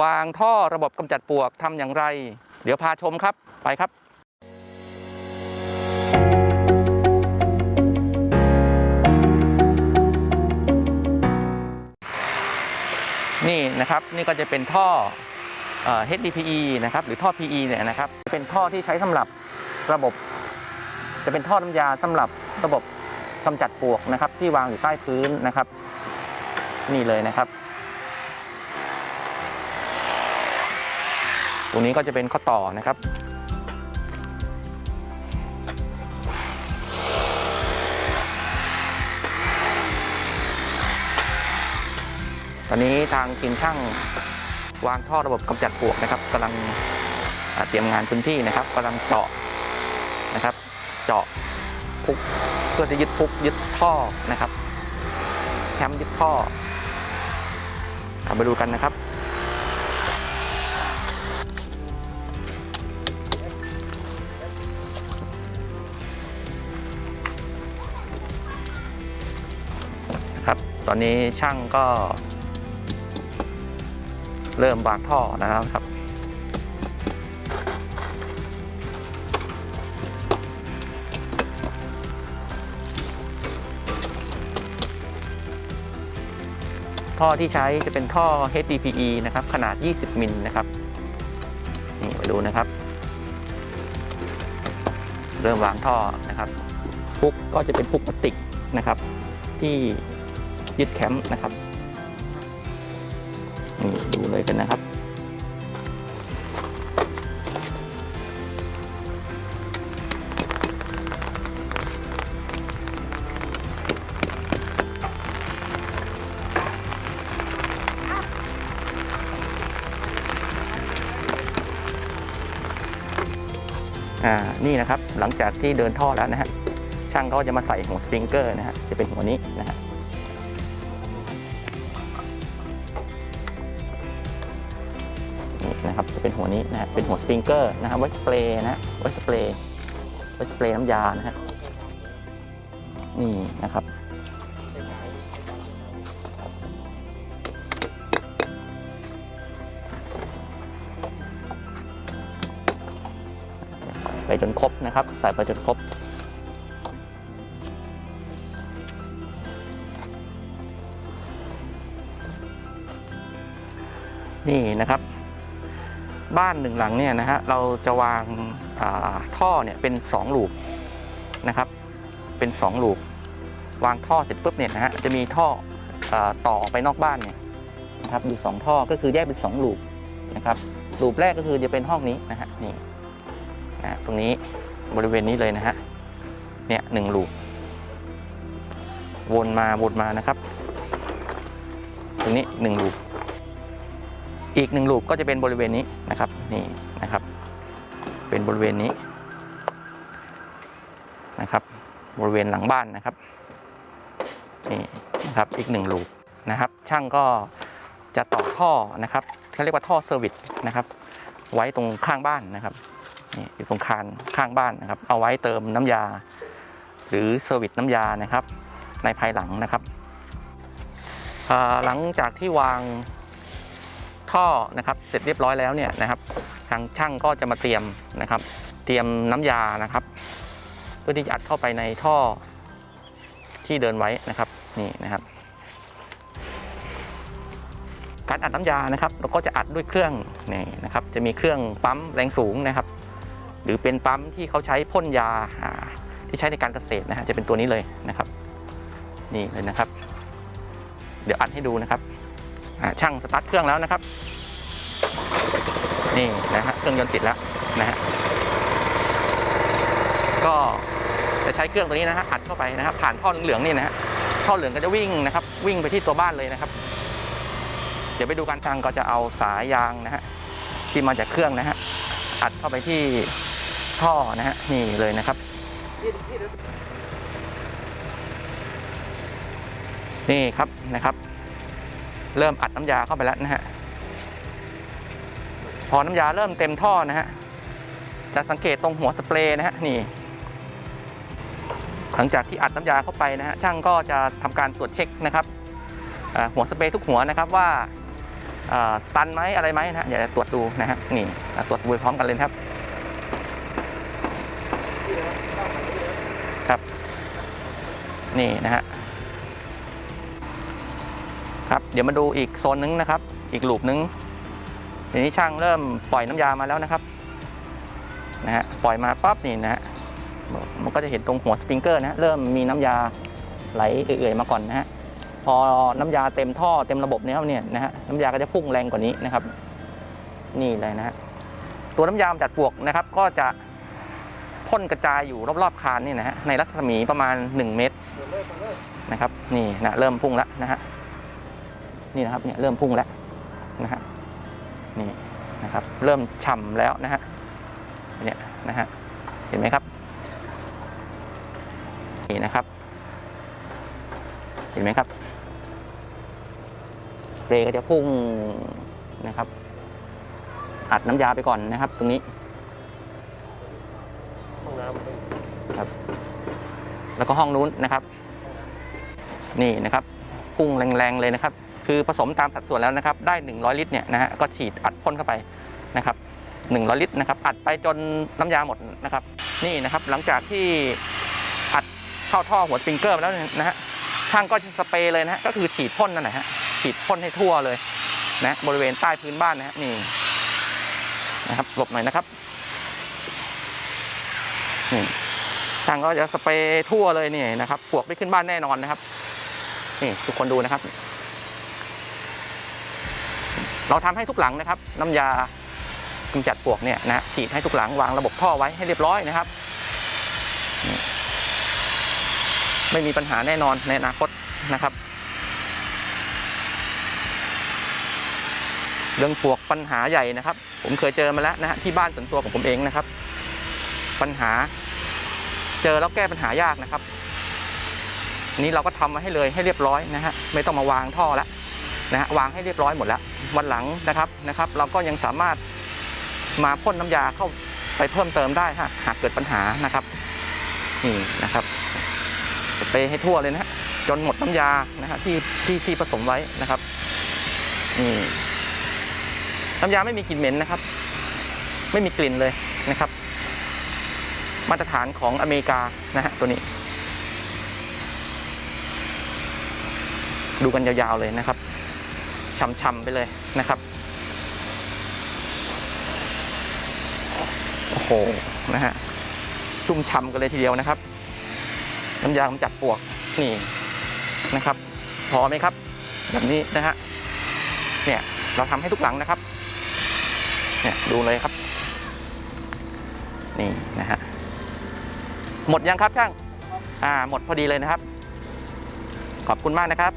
วางท่อระบบกำจัดปลวกทำอย่างไร เดี๋ยวพาชมครับไปครับนี่นะครับนี่ก็จะเป็นท่ออ HDPE นะครับหรือท่อ PE เนี่ยนะครับเป็นท่อที่ใช้สำหรับระบบ จะเป็นท่อน้ำยาสำหรับระบบกำจัดปลวกนะครับที่วางอยู่ใต้พื้นนะครับ นี่เลยนะครับ ตรงนี้ก็จะเป็นข้อต่อนะครับ ตอนนี้ทางทีมช่างวางท่อระบบกำจัดปลวกนะครับกำลังเตรียมงานพื้นที่นะครับกำลังเจาะนะครับ เจาะพุกเพื่อจะยึดพุกยึดท่อนะครับแคมยึดท่อมาดูกันนะครับ ตอนนี้ช่างก็ เริ่มวางท่อแล้วนะครับ ท่อที่ใช้จะเป็นท่อ HDPE นะครับ ขนาด 20 มิลนะครับ นี่มาดูนะครับ เริ่มวางท่อนะครับพุกก็จะเป็นพุกพลาสติกนะครับ ที่ ยึดแคมป์นะครับนี่ดูเลยกันนะครับ อ่า นี่นะครับ หลังจากที่เดินท่อแล้วนะฮะ ช่างก็จะมาใส่หัวสปริงเกอร์นะฮะ จะเป็นหัวนี้นะฮะ เป็นหัวนี้นะฮะเป็นหัวสปริงเกอร์นะครับไว้สเปรย์นะฮะไว้สเปรย์ไว้สเปรย์น้ำยานะฮะนี่นะครับไปจนครบนะครับใส่ไปจนครบ นี่นะครับ บ้านหนึ่งหลังเนี่ยนะฮะเราจะวางาท่อเนี่ยเป็น2ลูปนะครับ เป็น2ลูปวางท่อเสร็จปุ๊บเนี่ยนะฮะจะมีท่ออต่อออกไปนอกบ้านเนี่ยนะครับอยู่สองท่อก็คือแยกเป็น2ลูปนะครับลูปแรกก็คือจะเป็นห้องนี้นะฮะนี่นะตรงนี้บริเวณนี้เลยนะฮะเนี่ยหนึ่งลูปวนมาวนมานะครับ ตรงนี้หนึ่งลูป อีกหนึ่งลูปก็จะเป็นบริเวณนี้นะครับนี่นะครับ เป็นบริเวณนี้นะครับ บริเวณหลังบ้านนะครับนี่นะครับอีกหนึ่งลูปนะครับ ช่างก็จะต่อท่อนะครับเขาเรียกว่าท่อเซอร์วิสนะครับ ไว้ตรงข้างบ้านนะครับนี่อยู่ตรงคานข้างบ้านนะครับ เอาไว้เติมน้ำยา หรือเซอร์วิสน้ำยานะครับ ในภายหลังนะครับหลังจากที่วาง ท่อนะครับเสร็จเรียบร้อยแล้วเนี่ยนะครับ ทางช่างก็จะมาเตรียมนะครับ เตรียมน้ำยานะครับ เพื่อที่จะอัดเข้าไปในท่อที่เดินไว้นะครับนี่นะครับ การอัดน้ำยานะครับ เราก็จะอัดด้วยเครื่องนี่นะครับ จะมีเครื่องปั๊มแรงสูงนะครับ หรือเป็นปั๊มที่เขาใช้พ่นยาที่ใช้ในการเกษตรนะฮะจะเป็นตัวนี้เลยนะครับ นี่เลยนะครับ เดี๋ยวอัดให้ดูนะครับ ช่างสตาร์ทเครื่องแล้วนะครับ นี่นะฮะเครื่องยนต์ติดแล้วนะฮะก็จะใช้เครื่องตัวนี้นะฮะอัดเข้าไปนะครับผ่านท่อเหลืองๆนี่นะฮะท่อเหลืองก็จะวิ่งนะครับ วิ่งไปที่ตัวบ้านเลยนะครับ เดี๋ยวไปดูการช่างก็จะเอาสายยางนะฮะที่มาจากเครื่องนะฮะอัดเข้าไปที่ท่อนะฮะนี่เลยนะครับ นี่ครับนะครับ เริ่มอัดน้ำยาเข้าไปแล้วนะฮะ พอน้ำยาเริ่มเต็มท่อนะฮะ จะสังเกตตรงหัวสเปรย์นะฮะนี่ หลังจากที่อัดน้ำยาเข้าไปนะฮะช่างก็จะทำการตรวจเช็คนะครับหัวสเปรย์ทุกหัวนะครับว่าตันไหมอะไรไหมนะฮะเดี๋ยวจะตรวจดูนะฮะนี่ตรวจดูพร้อมกันเลยครับครับ นี่นะฮะ เดี๋ยวมาดูอีกโซนนึงนะครับ อีกลูปนึงทีนี้ช่างเริ่มปล่อยน้ำยามาแล้วนะครับนะฮะปล่อยมาปั๊บนี่นะฮะมันก็จะเห็นตรงหัวสปริงเกอร์นะฮะเริ่มมีน้ำยาไหลเอื่อยๆมาก่อนนะฮะพอน้ำยาเต็มท่อเต็มระบบแล้วเนี่ยนะฮะน้ำยาก็จะพุ่งแรงกว่านี้นะครับ นี่เลยนะฮะตัวน้ำยาจัดปลวกนะครับ ก็จะพ่นกระจายอยู่รอบๆคานนี่นะฮะในรัศมีประมาณ 1 เมตรนะครับ นี่นะเริ่มพุ่งแล้วนะฮะ นี่นะครับเนี่ยเริ่มพุ่งแล้วนะฮะนี่นะครับเริ่มฉ่ำแล้วนะฮะเนี่ยนะฮะเห็นไหมครับนี่นะครับ เห็นไหมครับเรก็จะพุ่งนะครับอัดน้ำยาไปก่อนนะครับ ตรงนี้ห้องน้ำแล้วก็ห้องนู้นนะครับ นี่นะครับ พุ่งแรงๆเลยนะครับ คือผสมตามสัดส่วนแล้วนะครับ ได้ 100 ลิตรเนี่ยนะฮะก็ฉีดอัดพ่นเข้าไปนะครับ100 ลิตรนะครับ อัดไปจนน้ำยาหมดนะครับ นี่นะครับหลังจากที่อัดเข้าท่อหัวสปริงเกอร์ไปแล้วนะฮะช่างก็สเปรย์เลยนะฮะก็คือฉีดพ่นนั่นแหละฮะฉีดพ่นให้ทั่วเลยนะบริเวณใต้พื้นบ้านนะฮะนี่นะครับหลบหน่อยนะครับนี่ช่างก็จะสเปรย์ทั่วเลยนี่นะครับปลวกไม่ขึ้นบ้านแน่นอนนะครับ นี่ทุกคนดูนะครับ เราทำให้ทุกหลังนะครับ น้ำยากำจัดปลวกเนี่ยนะฉีดให้ทุกหลังวางระบบท่อไว้ให้เรียบร้อยนะครับ ไม่มีปัญหาแน่นอนในอนาคตนะครับ เรื่องปลวกปัญหาใหญ่นะครับ ผมเคยเจอมาแล้วนะฮะที่บ้านส่วนตัวของผมเองนะครับ ปัญหา เจอแล้วแก้ปัญหายากนะครับนี่เราก็ทำมาให้เลยให้เรียบร้อยนะฮะไม่ต้องมาวางท่อแล้ว นะฮะวางให้เรียบร้อยหมดแล้ว วันหลังนะครับนะครับ เราก็ยังสามารถมาพ่นน้ำยาเข้าไปเพิ่มเติมได้ฮะหากเกิดปัญหานะครับนี่นะครับสเปรย์ให้ทั่วเลยนะฮะจนหมดน้ำยานะฮะที่ที่ที่ผสมไว้นะครับนี่น้ำยาไม่มีกลิ่นเหม็นนะครับ ไม่มีกลิ่นเลยนะครับ มาตรฐานของอเมริกานะฮะตัวนี้ ดูกันยาวๆเลยนะครับ ช่ำๆไปเลยนะครับ โอ้โห นะฮะ ชุ่มฉ่ำกันเลยทีเดียวนะครับ น้ำยากำจัดปลวก นี่นะครับ พอไหมครับ แบบนี้นะฮะ เนี่ย เราทำให้ทุกหลังนะครับ เนี่ยดูเลยครับ นี่นะฮะ หมดยังครับช่าง อ่า หมดพอดีเลยนะครับ ขอบคุณมากนะครับ